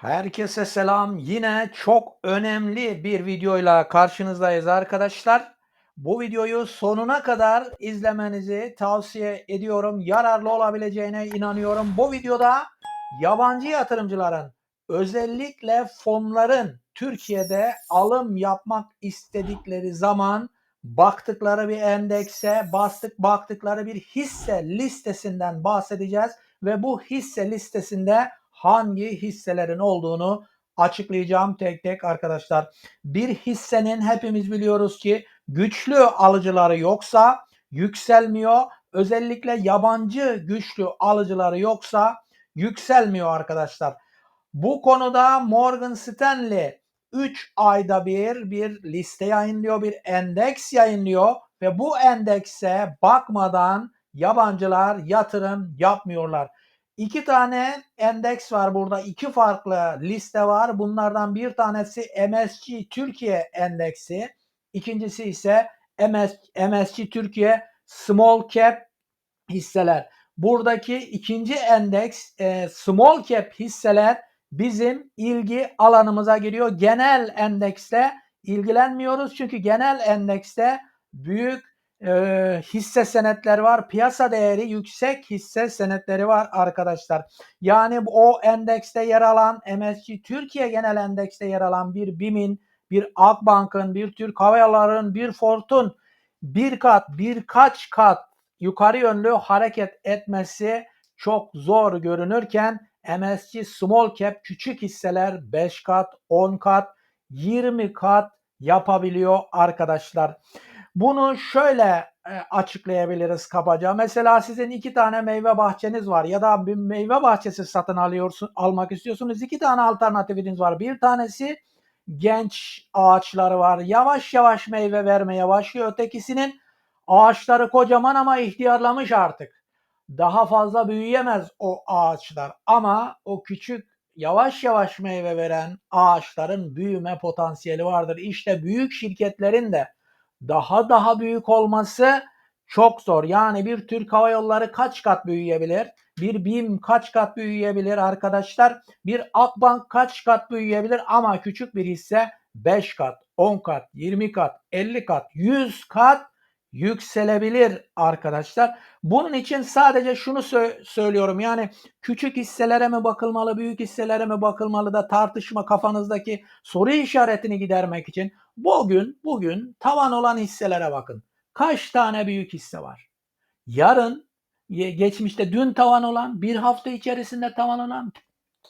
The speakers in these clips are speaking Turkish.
Herkese selam. Yine çok önemli bir videoyla karşınızdayız arkadaşlar. Bu videoyu sonuna kadar izlemenizi tavsiye ediyorum. Yararlı olabileceğine inanıyorum. Bu videoda yabancı yatırımcıların özellikle fonların Türkiye'de alım yapmak istedikleri zaman baktıkları bir endekse, bastık baktıkları bir hisse listesinden bahsedeceğiz ve bu hisse listesinde hangi hisselerin olduğunu açıklayacağım tek tek arkadaşlar. Bir hissenin hepimiz biliyoruz ki güçlü alıcıları yoksa yükselmiyor. Özellikle yabancı güçlü alıcıları yoksa yükselmiyor arkadaşlar. Bu konuda Morgan Stanley 3 ayda bir bir liste yayınlıyor, bir endeks yayınlıyor ve bu endekse bakmadan yabancılar yatırım yapmıyorlar. İki tane endeks var burada. iki farklı liste var. Bunlardan bir tanesi MSCI Türkiye endeksi. İkincisi ise MS, MSCI Türkiye Small Cap hisseler. Buradaki ikinci endeks e, Small Cap hisseler bizim ilgi alanımıza giriyor. Genel endekste ilgilenmiyoruz çünkü genel endekste büyük e, hisse senetleri var. Piyasa değeri yüksek hisse senetleri var arkadaşlar. Yani o endekste yer alan MSCI Türkiye genel endekste yer alan bir BİM'in, bir Akbank'ın, bir Türk Hava Yolları'nın, bir Ford'un bir kat, birkaç kat yukarı yönlü hareket etmesi çok zor görünürken MSCI Small Cap küçük hisseler 5 kat, 10 kat, 20 kat yapabiliyor arkadaşlar. Bunu şöyle e, açıklayabiliriz kabaca. Mesela sizin iki tane meyve bahçeniz var ya da bir meyve bahçesi satın alıyorsun, almak istiyorsunuz. İki tane alternatifiniz var. Bir tanesi genç ağaçları var. Yavaş yavaş meyve vermeye başlıyor. Ötekisinin ağaçları kocaman ama ihtiyarlamış artık. Daha fazla büyüyemez o ağaçlar ama o küçük yavaş yavaş meyve veren ağaçların büyüme potansiyeli vardır. İşte büyük şirketlerin de daha daha büyük olması çok zor. Yani bir Türk Hava Yolları kaç kat büyüyebilir? Bir BİM kaç kat büyüyebilir arkadaşlar? Bir Akbank kaç kat büyüyebilir? Ama küçük bir hisse 5 kat, 10 kat, 20 kat, 50 kat, 100 kat yükselebilir arkadaşlar. Bunun için sadece şunu sö- söylüyorum. Yani küçük hisselere mi bakılmalı, büyük hisselere mi bakılmalı da tartışma kafanızdaki soru işaretini gidermek için bugün bugün tavan olan hisselere bakın. Kaç tane büyük hisse var? Yarın geçmişte dün tavan olan, bir hafta içerisinde tavan olan,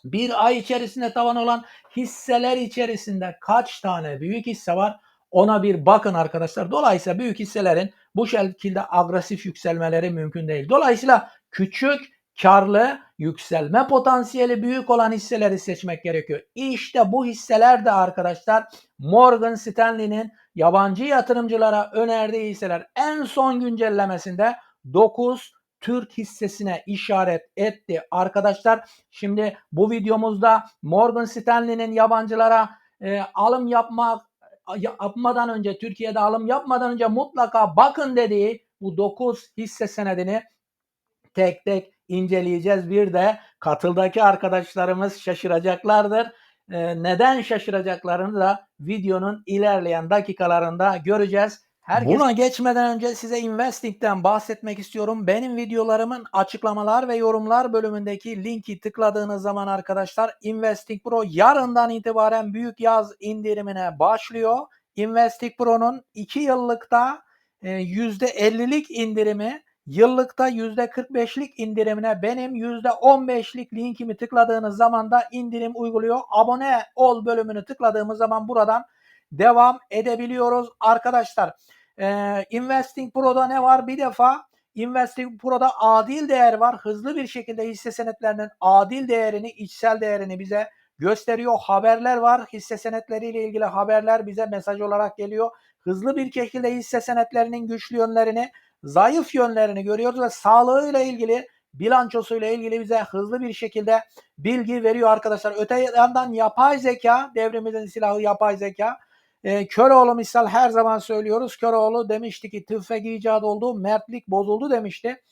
bir ay içerisinde tavan olan hisseler içerisinde kaç tane büyük hisse var? Ona bir bakın arkadaşlar. Dolayısıyla büyük hisselerin bu şekilde agresif yükselmeleri mümkün değil. Dolayısıyla küçük karlı yükselme potansiyeli büyük olan hisseleri seçmek gerekiyor. İşte bu hisseler de arkadaşlar Morgan Stanley'nin yabancı yatırımcılara önerdiği hisseler en son güncellemesinde 9 Türk hissesine işaret etti arkadaşlar. Şimdi bu videomuzda Morgan Stanley'nin yabancılara e, alım yapmak yapmadan önce Türkiye'de alım yapmadan önce mutlaka bakın dediği bu 9 hisse senedini tek tek inceleyeceğiz. Bir de katıldaki arkadaşlarımız şaşıracaklardır. Ee, neden şaşıracaklarını da videonun ilerleyen dakikalarında göreceğiz. Herkes... Buna geçmeden önce size Investing'den bahsetmek istiyorum. Benim videolarımın açıklamalar ve yorumlar bölümündeki linki tıkladığınız zaman arkadaşlar Investing Pro yarından itibaren büyük yaz indirimine başlıyor. Investing Pro'nun 2 yıllıkta %50'lik e, indirimi yıllıkta %45'lik indirimine benim %15'lik linkimi tıkladığınız zaman da indirim uyguluyor. Abone ol bölümünü tıkladığımız zaman buradan devam edebiliyoruz arkadaşlar. Ee, Investing Pro'da ne var? Bir defa Investing Pro'da adil değer var. Hızlı bir şekilde hisse senetlerinin adil değerini, içsel değerini bize gösteriyor. Haberler var. Hisse senetleriyle ilgili haberler bize mesaj olarak geliyor. Hızlı bir şekilde hisse senetlerinin güçlü yönlerini, zayıf yönlerini görüyoruz ve sağlığıyla ilgili bilançosuyla ilgili bize hızlı bir şekilde bilgi veriyor arkadaşlar. Öte yandan yapay zeka, devrimizin silahı yapay zeka. E, Köroğlu misal her zaman söylüyoruz. Köroğlu demişti ki tüfek icat oldu, mertlik bozuldu demişti.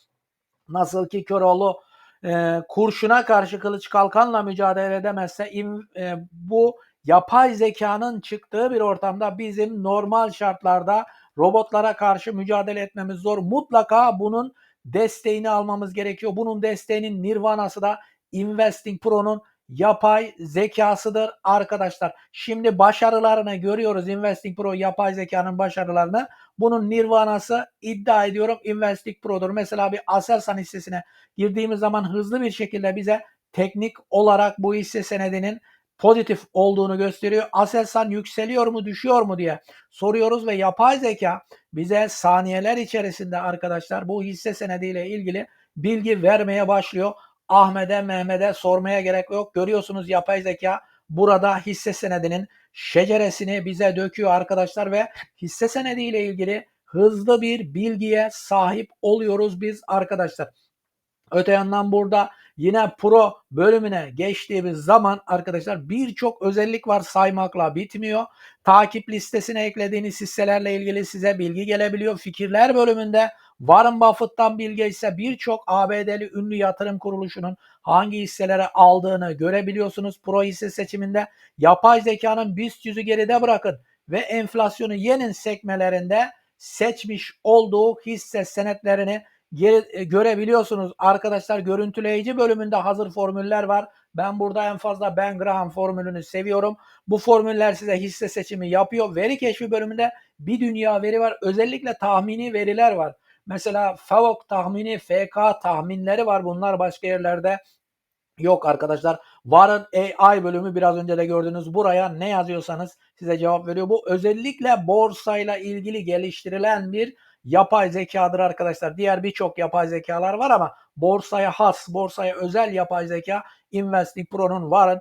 Nasıl ki Köroğlu e, kurşuna karşı kılıç kalkanla mücadele edemezse in, e, bu yapay zekanın çıktığı bir ortamda bizim normal şartlarda robotlara karşı mücadele etmemiz zor. Mutlaka bunun desteğini almamız gerekiyor. Bunun desteğinin nirvanası da Investing Pro'nun yapay zekasıdır arkadaşlar. Şimdi başarılarını görüyoruz Investing Pro yapay zekanın başarılarını. Bunun nirvanası iddia ediyorum Investing Pro'dur. Mesela bir Aselsan hissesine girdiğimiz zaman hızlı bir şekilde bize teknik olarak bu hisse senedinin pozitif olduğunu gösteriyor. Aselsan yükseliyor mu düşüyor mu diye soruyoruz ve yapay zeka bize saniyeler içerisinde arkadaşlar bu hisse senediyle ilgili bilgi vermeye başlıyor. Ahmet'e Mehmet'e sormaya gerek yok. Görüyorsunuz yapay zeka burada hisse senedinin şeceresini bize döküyor arkadaşlar ve hisse senediyle ilgili hızlı bir bilgiye sahip oluyoruz biz arkadaşlar. Öte yandan burada yine pro bölümüne geçtiğimiz zaman arkadaşlar birçok özellik var saymakla bitmiyor. Takip listesine eklediğiniz hisselerle ilgili size bilgi gelebiliyor. Fikirler bölümünde Warren Buffett'tan bilgi ise birçok ABD'li ünlü yatırım kuruluşunun hangi hisselere aldığını görebiliyorsunuz. Pro hisse seçiminde yapay zekanın BIST yüzü geride bırakın ve enflasyonu yenin sekmelerinde seçmiş olduğu hisse senetlerini görebiliyorsunuz. Arkadaşlar görüntüleyici bölümünde hazır formüller var. Ben burada en fazla Ben Graham formülünü seviyorum. Bu formüller size hisse seçimi yapıyor. Veri keşfi bölümünde bir dünya veri var. Özellikle tahmini veriler var. Mesela FAVOK tahmini, FK tahminleri var. Bunlar başka yerlerde yok arkadaşlar. Warren AI bölümü biraz önce de gördünüz. Buraya ne yazıyorsanız size cevap veriyor. Bu özellikle borsayla ilgili geliştirilen bir yapay zekadır arkadaşlar. Diğer birçok yapay zekalar var ama borsaya has, borsaya özel yapay zeka Investing Pro'nun varın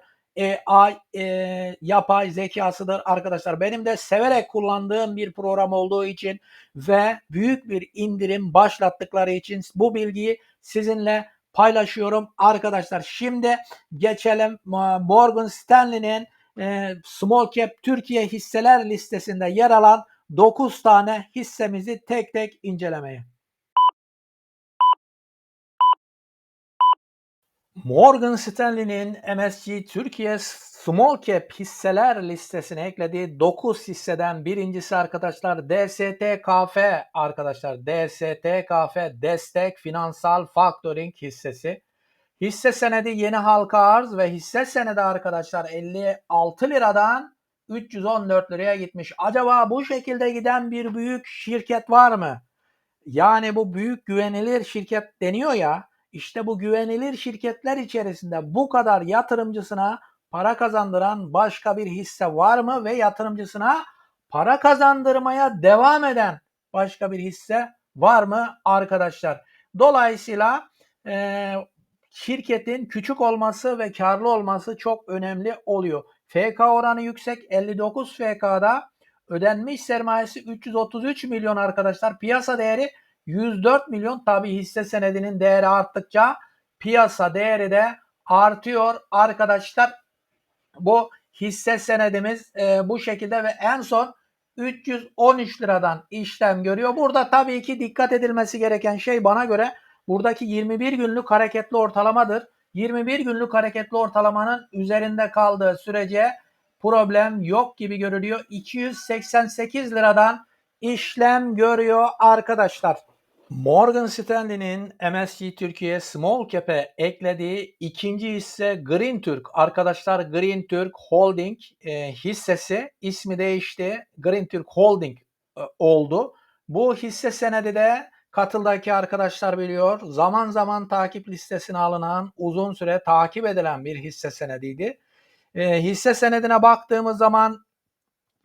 AI e, yapay zekasıdır arkadaşlar. Benim de severek kullandığım bir program olduğu için ve büyük bir indirim başlattıkları için bu bilgiyi sizinle paylaşıyorum arkadaşlar. Şimdi geçelim Morgan Stanley'nin e, Small Cap Türkiye hisseler listesinde yer alan 9 tane hissemizi tek tek incelemeye. Morgan Stanley'nin MSCI Türkiye Small Cap hisseler listesine eklediği 9 hisseden birincisi arkadaşlar DSTKF arkadaşlar DSTKF Destek Finansal Factoring hissesi. Hisse senedi yeni halka arz ve hisse senedi arkadaşlar 56 liradan 314 liraya gitmiş. Acaba bu şekilde giden bir büyük şirket var mı? Yani bu büyük güvenilir şirket deniyor ya. İşte bu güvenilir şirketler içerisinde bu kadar yatırımcısına para kazandıran başka bir hisse var mı ve yatırımcısına para kazandırmaya devam eden başka bir hisse var mı arkadaşlar? Dolayısıyla e, şirketin küçük olması ve karlı olması çok önemli oluyor. FK oranı yüksek 59 FK'da ödenmiş sermayesi 333 milyon arkadaşlar. Piyasa değeri 104 milyon tabi hisse senedinin değeri arttıkça piyasa değeri de artıyor arkadaşlar. Bu hisse senedimiz e, bu şekilde ve en son 313 liradan işlem görüyor. Burada tabii ki dikkat edilmesi gereken şey bana göre buradaki 21 günlük hareketli ortalamadır. 21 günlük hareketli ortalamanın üzerinde kaldığı sürece problem yok gibi görülüyor. 288 liradan işlem görüyor arkadaşlar. Morgan Stanley'nin MSCI Türkiye Small Cap'e eklediği ikinci hisse Green Türk. Arkadaşlar Green Türk Holding e, hissesi ismi değişti. Green Türk Holding e, oldu. Bu hisse senedi de katıldaki arkadaşlar biliyor. Zaman zaman takip listesine alınan, uzun süre takip edilen bir hisse senediydi. E, hisse senedine baktığımız zaman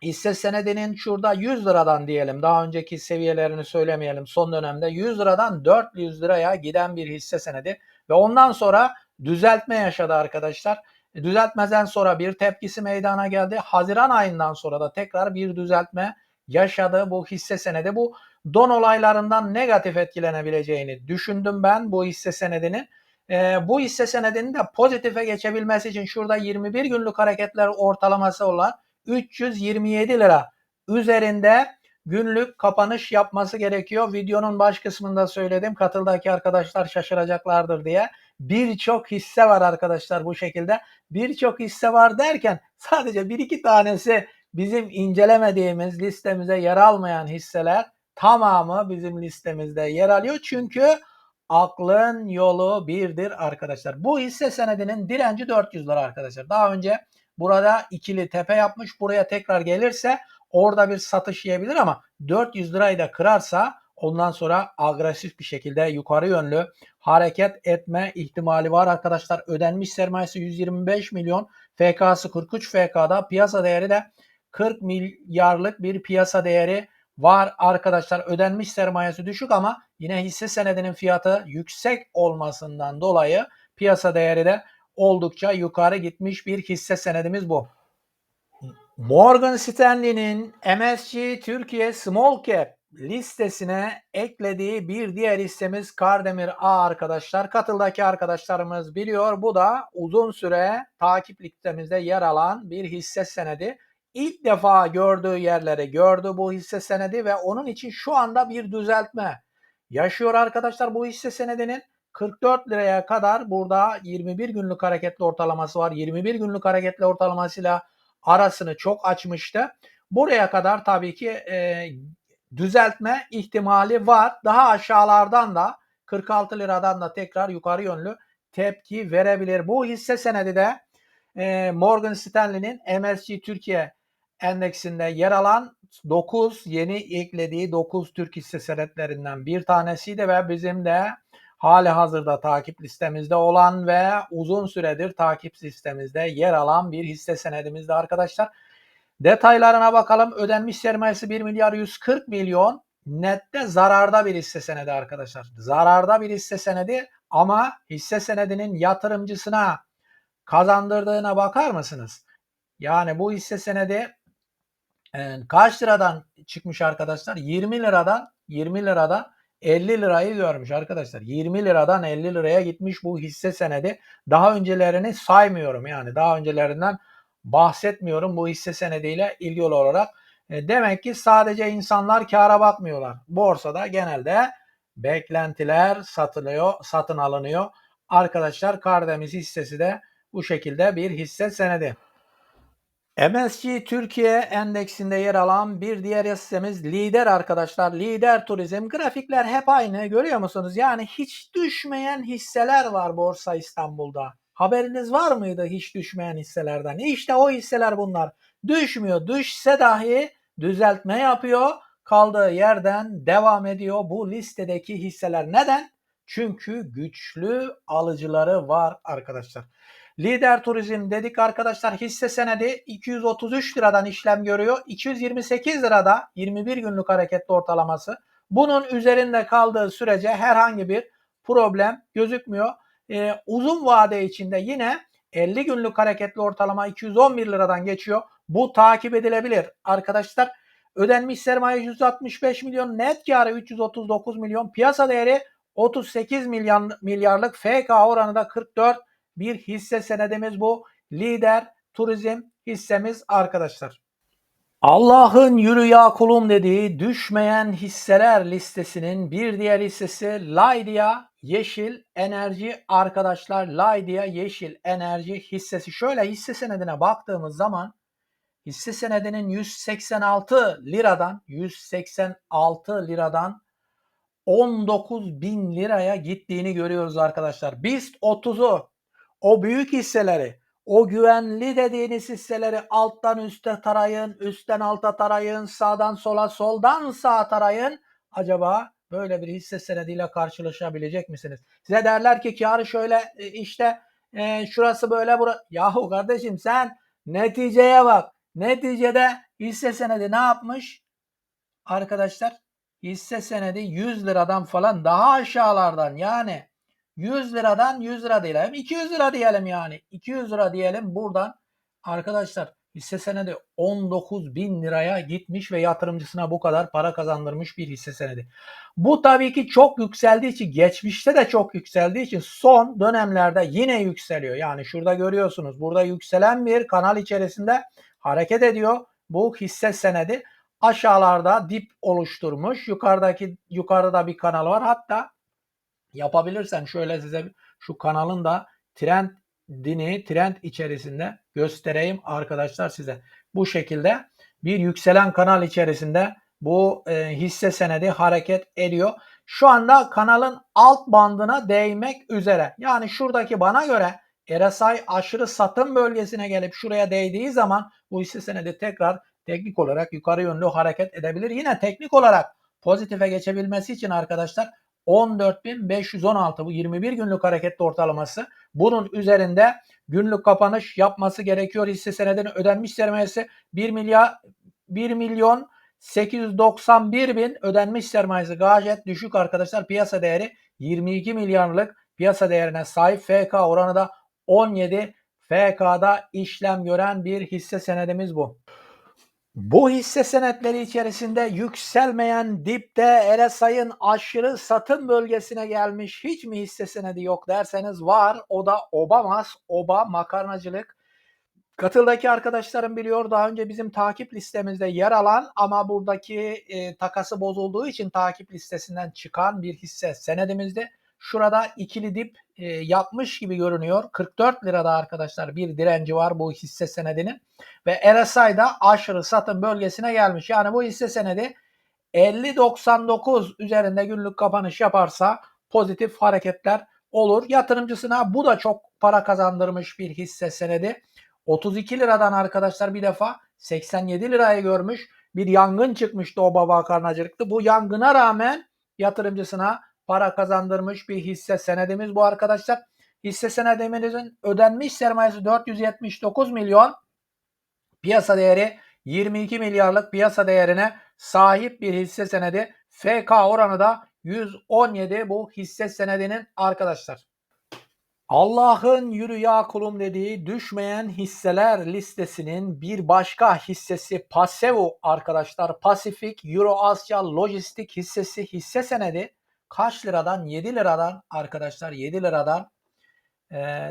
hisse senedinin şurada 100 liradan diyelim daha önceki seviyelerini söylemeyelim son dönemde 100 liradan 400 liraya giden bir hisse senedi ve ondan sonra düzeltme yaşadı arkadaşlar. Düzeltmeden sonra bir tepkisi meydana geldi. Haziran ayından sonra da tekrar bir düzeltme yaşadı bu hisse senedi. Bu don olaylarından negatif etkilenebileceğini düşündüm ben bu hisse senedinin. E, bu hisse senedinin de pozitife geçebilmesi için şurada 21 günlük hareketler ortalaması olan 327 lira üzerinde günlük kapanış yapması gerekiyor. Videonun baş kısmında söyledim. Katıldaki arkadaşlar şaşıracaklardır diye. birçok hisse var arkadaşlar bu şekilde. Birçok hisse var derken sadece bir iki tanesi bizim incelemediğimiz listemize yer almayan hisseler tamamı bizim listemizde yer alıyor. Çünkü aklın yolu birdir arkadaşlar. Bu hisse senedinin direnci 400 lira arkadaşlar. Daha önce burada ikili tepe yapmış. Buraya tekrar gelirse orada bir satış yiyebilir ama 400 lirayı da kırarsa ondan sonra agresif bir şekilde yukarı yönlü hareket etme ihtimali var arkadaşlar. Ödenmiş sermayesi 125 milyon. FK'sı 43 FK'da piyasa değeri de 40 milyarlık bir piyasa değeri var arkadaşlar. Ödenmiş sermayesi düşük ama yine hisse senedinin fiyatı yüksek olmasından dolayı piyasa değeri de oldukça yukarı gitmiş bir hisse senedimiz bu. Morgan Stanley'nin MSCI Türkiye Small Cap listesine eklediği bir diğer hissemiz Kardemir A arkadaşlar. Katıldaki arkadaşlarımız biliyor. Bu da uzun süre takip listemizde yer alan bir hisse senedi. İlk defa gördüğü yerleri gördü bu hisse senedi ve onun için şu anda bir düzeltme yaşıyor arkadaşlar. Bu hisse senedinin 44 liraya kadar burada 21 günlük hareketli ortalaması var. 21 günlük hareketli ortalamasıyla arasını çok açmıştı. Buraya kadar tabii ki e, düzeltme ihtimali var. Daha aşağılardan da 46 liradan da tekrar yukarı yönlü tepki verebilir. Bu hisse senedi de e, Morgan Stanley'nin MSCI Türkiye endeksinde yer alan 9 yeni eklediği 9 Türk hisse senetlerinden bir tanesiydi ve bizim de hali hazırda takip listemizde olan ve uzun süredir takip listemizde yer alan bir hisse senedimizde arkadaşlar. Detaylarına bakalım. Ödenmiş sermayesi 1 milyar 140 milyon. Nette zararda bir hisse senedi arkadaşlar. Zararda bir hisse senedi ama hisse senedinin yatırımcısına kazandırdığına bakar mısınız? Yani bu hisse senedi kaç liradan çıkmış arkadaşlar? 20 liradan 20 liradan 50 lirayı görmüş arkadaşlar. 20 liradan 50 liraya gitmiş bu hisse senedi. Daha öncelerini saymıyorum yani daha öncelerinden bahsetmiyorum bu hisse senediyle ilgili olarak. E, demek ki sadece insanlar kâra bakmıyorlar. Borsada genelde beklentiler satılıyor, satın alınıyor. Arkadaşlar Kardemiz hissesi de bu şekilde bir hisse senedi. MSCI Türkiye endeksinde yer alan bir diğer hissemiz lider arkadaşlar. Lider turizm. Grafikler hep aynı görüyor musunuz? Yani hiç düşmeyen hisseler var Borsa İstanbul'da. Haberiniz var mıydı hiç düşmeyen hisselerden? İşte o hisseler bunlar. Düşmüyor. Düşse dahi düzeltme yapıyor. Kaldığı yerden devam ediyor bu listedeki hisseler. Neden? Çünkü güçlü alıcıları var arkadaşlar. Lider Turizm dedik arkadaşlar hisse senedi 233 liradan işlem görüyor. 228 lirada 21 günlük hareketli ortalaması. Bunun üzerinde kaldığı sürece herhangi bir problem gözükmüyor. Ee, uzun vade içinde yine 50 günlük hareketli ortalama 211 liradan geçiyor. Bu takip edilebilir. Arkadaşlar ödenmiş sermaye 165 milyon, net karı 339 milyon, piyasa değeri 38 milyar, milyarlık FK oranı da 44 bir hisse senedimiz bu. Lider turizm hissemiz arkadaşlar. Allah'ın yürü ya kulum dediği düşmeyen hisseler listesinin bir diğer hissesi Lydia Yeşil Enerji arkadaşlar. Lydia Yeşil Enerji hissesi. Şöyle hisse senedine baktığımız zaman hisse senedinin 186 liradan 186 liradan 19 bin liraya gittiğini görüyoruz arkadaşlar. BIST 30'u o büyük hisseleri, o güvenli dediğiniz hisseleri alttan üste tarayın, üstten alta tarayın, sağdan sola, soldan sağa tarayın. Acaba böyle bir hisse senediyle karşılaşabilecek misiniz? Size derler ki karı şöyle e, işte e, şurası böyle bura. Yahu kardeşim sen neticeye bak. Neticede hisse senedi ne yapmış? Arkadaşlar hisse senedi 100 liradan falan daha aşağılardan yani 100 liradan 100 lira diyelim. 200 lira diyelim yani. 200 lira diyelim buradan. Arkadaşlar hisse senedi 19 bin liraya gitmiş ve yatırımcısına bu kadar para kazandırmış bir hisse senedi. Bu tabii ki çok yükseldiği için geçmişte de çok yükseldiği için son dönemlerde yine yükseliyor. Yani şurada görüyorsunuz burada yükselen bir kanal içerisinde hareket ediyor. Bu hisse senedi aşağılarda dip oluşturmuş. Yukarıdaki yukarıda bir kanal var. Hatta yapabilirsem şöyle size şu kanalın da trendini trend içerisinde göstereyim arkadaşlar size. Bu şekilde bir yükselen kanal içerisinde bu e, hisse senedi hareket ediyor. Şu anda kanalın alt bandına değmek üzere. Yani şuradaki bana göre RSI aşırı satım bölgesine gelip şuraya değdiği zaman bu hisse senedi tekrar teknik olarak yukarı yönlü hareket edebilir. Yine teknik olarak pozitife geçebilmesi için arkadaşlar 14.516 bu 21 günlük hareketli ortalaması. Bunun üzerinde günlük kapanış yapması gerekiyor. Hisse senedinin ödenmiş sermayesi 1 milyar 1 milyon 891 bin ödenmiş sermayesi gayet düşük arkadaşlar. Piyasa değeri 22 milyarlık piyasa değerine sahip. FK oranı da 17. FK'da işlem gören bir hisse senedimiz bu. Bu hisse senetleri içerisinde yükselmeyen dipte RSI'ın aşırı satım bölgesine gelmiş hiç mi hisse senedi yok derseniz var. O da Obamas, Oba makarnacılık. Katıldaki arkadaşlarım biliyor daha önce bizim takip listemizde yer alan ama buradaki e, takası bozulduğu için takip listesinden çıkan bir hisse senedimizde. Şurada ikili dip e, yapmış gibi görünüyor. 44 lirada arkadaşlar bir direnci var bu hisse senedinin. Ve RSI'da aşırı satım bölgesine gelmiş. Yani bu hisse senedi 50.99 üzerinde günlük kapanış yaparsa pozitif hareketler olur. Yatırımcısına bu da çok para kazandırmış bir hisse senedi. 32 liradan arkadaşlar bir defa 87 liraya görmüş. Bir yangın çıkmıştı o baba karnacılıkta. Bu yangına rağmen yatırımcısına para kazandırmış bir hisse senedimiz bu arkadaşlar. Hisse senedimizin ödenmiş sermayesi 479 milyon. Piyasa değeri 22 milyarlık piyasa değerine sahip bir hisse senedi. FK oranı da 117 bu hisse senedinin arkadaşlar. Allah'ın yürü ya kulum dediği düşmeyen hisseler listesinin bir başka hissesi Pasevo arkadaşlar. Pasifik Euro Asya Lojistik hissesi hisse senedi kaç liradan? 7 liradan arkadaşlar 7 liradan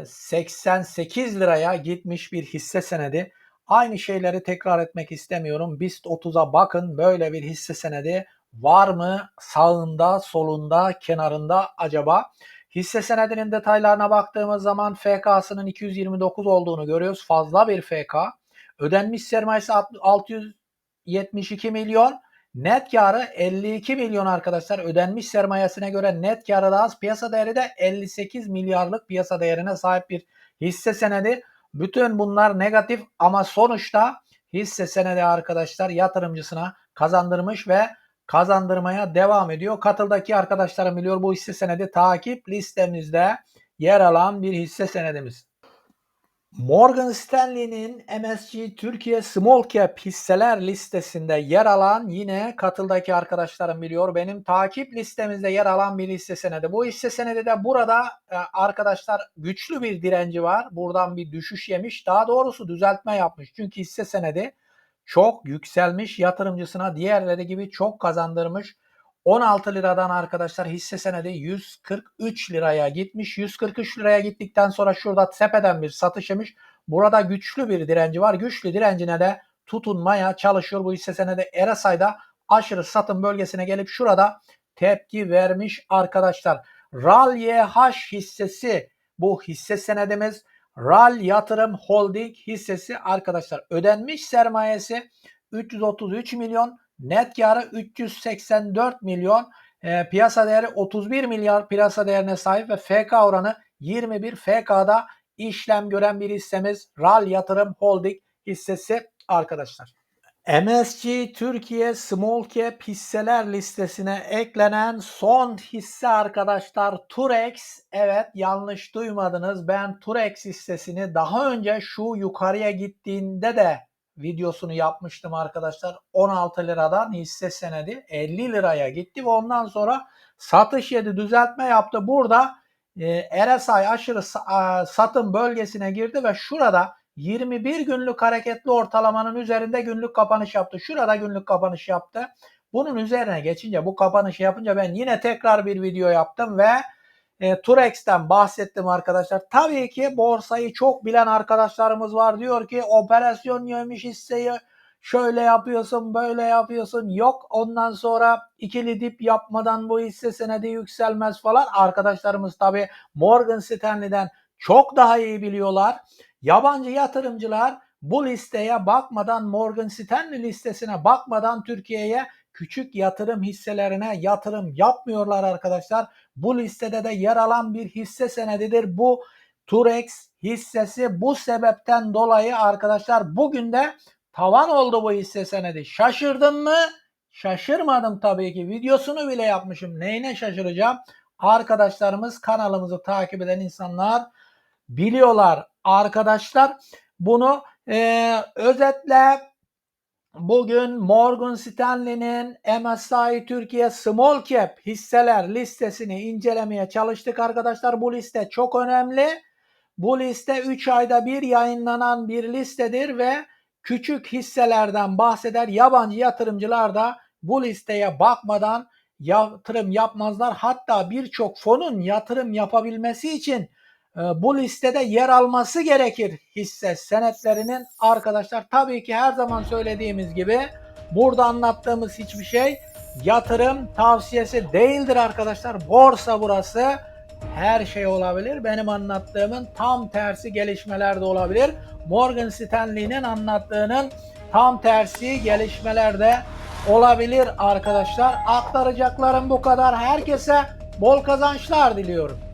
88 liraya gitmiş bir hisse senedi. Aynı şeyleri tekrar etmek istemiyorum. BIST 30'a bakın böyle bir hisse senedi var mı sağında, solunda, kenarında acaba? Hisse senedinin detaylarına baktığımız zaman FK'sının 229 olduğunu görüyoruz. Fazla bir FK. Ödenmiş sermayesi 672 milyon. Net karı 52 milyon arkadaşlar. Ödenmiş sermayesine göre net karı da az. Piyasa değeri de 58 milyarlık piyasa değerine sahip bir hisse senedi. Bütün bunlar negatif ama sonuçta hisse senedi arkadaşlar yatırımcısına kazandırmış ve kazandırmaya devam ediyor. Katıldaki arkadaşlarım biliyor bu hisse senedi takip listemizde yer alan bir hisse senedimiz. Morgan Stanley'nin MSCI Türkiye Small Cap hisseler listesinde yer alan yine katıldaki arkadaşlarım biliyor. Benim takip listemizde yer alan bir hisse senedi. Bu hisse senedi de burada e, arkadaşlar güçlü bir direnci var. Buradan bir düşüş yemiş. Daha doğrusu düzeltme yapmış. Çünkü hisse senedi çok yükselmiş yatırımcısına diğerleri gibi çok kazandırmış. 16 liradan arkadaşlar hisse senedi 143 liraya gitmiş. 143 liraya gittikten sonra şurada tepeden bir satış yemiş. Burada güçlü bir direnci var. Güçlü direncine de tutunmaya çalışıyor bu hisse senedi. RSI'da aşırı satım bölgesine gelip şurada tepki vermiş arkadaşlar. RAL YH hissesi bu hisse senedimiz. RAL Yatırım Holding hissesi arkadaşlar ödenmiş sermayesi 333 milyon Net karı 384 milyon. E, piyasa değeri 31 milyar piyasa değerine sahip ve FK oranı 21 FK'da işlem gören bir hissemiz RAL Yatırım Holding hissesi arkadaşlar. MSC Türkiye Small Cap hisseler listesine eklenen son hisse arkadaşlar Turex. Evet yanlış duymadınız. Ben Turex hissesini daha önce şu yukarıya gittiğinde de videosunu yapmıştım arkadaşlar. 16 liradan hisse senedi 50 liraya gitti ve ondan sonra satış yedi düzeltme yaptı. Burada e, RSI aşırı satım bölgesine girdi ve şurada 21 günlük hareketli ortalamanın üzerinde günlük kapanış yaptı. Şurada günlük kapanış yaptı. Bunun üzerine geçince bu kapanışı yapınca ben yine tekrar bir video yaptım ve e, Turex'ten bahsettim arkadaşlar. Tabii ki borsayı çok bilen arkadaşlarımız var. Diyor ki operasyon yemiş hisseyi şöyle yapıyorsun, böyle yapıyorsun. Yok ondan sonra ikili dip yapmadan bu hisse senedi yükselmez falan. Arkadaşlarımız tabi Morgan Stanley'den çok daha iyi biliyorlar. Yabancı yatırımcılar bu listeye bakmadan Morgan Stanley listesine bakmadan Türkiye'ye küçük yatırım hisselerine yatırım yapmıyorlar arkadaşlar. Bu listede de yer alan bir hisse senedidir. Bu Turex hissesi bu sebepten dolayı arkadaşlar bugün de tavan oldu bu hisse senedi. Şaşırdın mı? Şaşırmadım tabii ki. Videosunu bile yapmışım. Neyine şaşıracağım? Arkadaşlarımız kanalımızı takip eden insanlar biliyorlar arkadaşlar. Bunu e, özetle bugün Morgan Stanley'nin MSCI Türkiye Small Cap hisseler listesini incelemeye çalıştık arkadaşlar. Bu liste çok önemli. Bu liste 3 ayda bir yayınlanan bir listedir ve küçük hisselerden bahseder. Yabancı yatırımcılar da bu listeye bakmadan yatırım yapmazlar. Hatta birçok fonun yatırım yapabilmesi için bu listede yer alması gerekir hisse senetlerinin arkadaşlar. Tabii ki her zaman söylediğimiz gibi burada anlattığımız hiçbir şey yatırım tavsiyesi değildir arkadaşlar. Borsa burası her şey olabilir. Benim anlattığımın tam tersi gelişmeler de olabilir. Morgan Stanley'nin anlattığının tam tersi gelişmeler de olabilir arkadaşlar. Aktaracaklarım bu kadar. Herkese bol kazançlar diliyorum.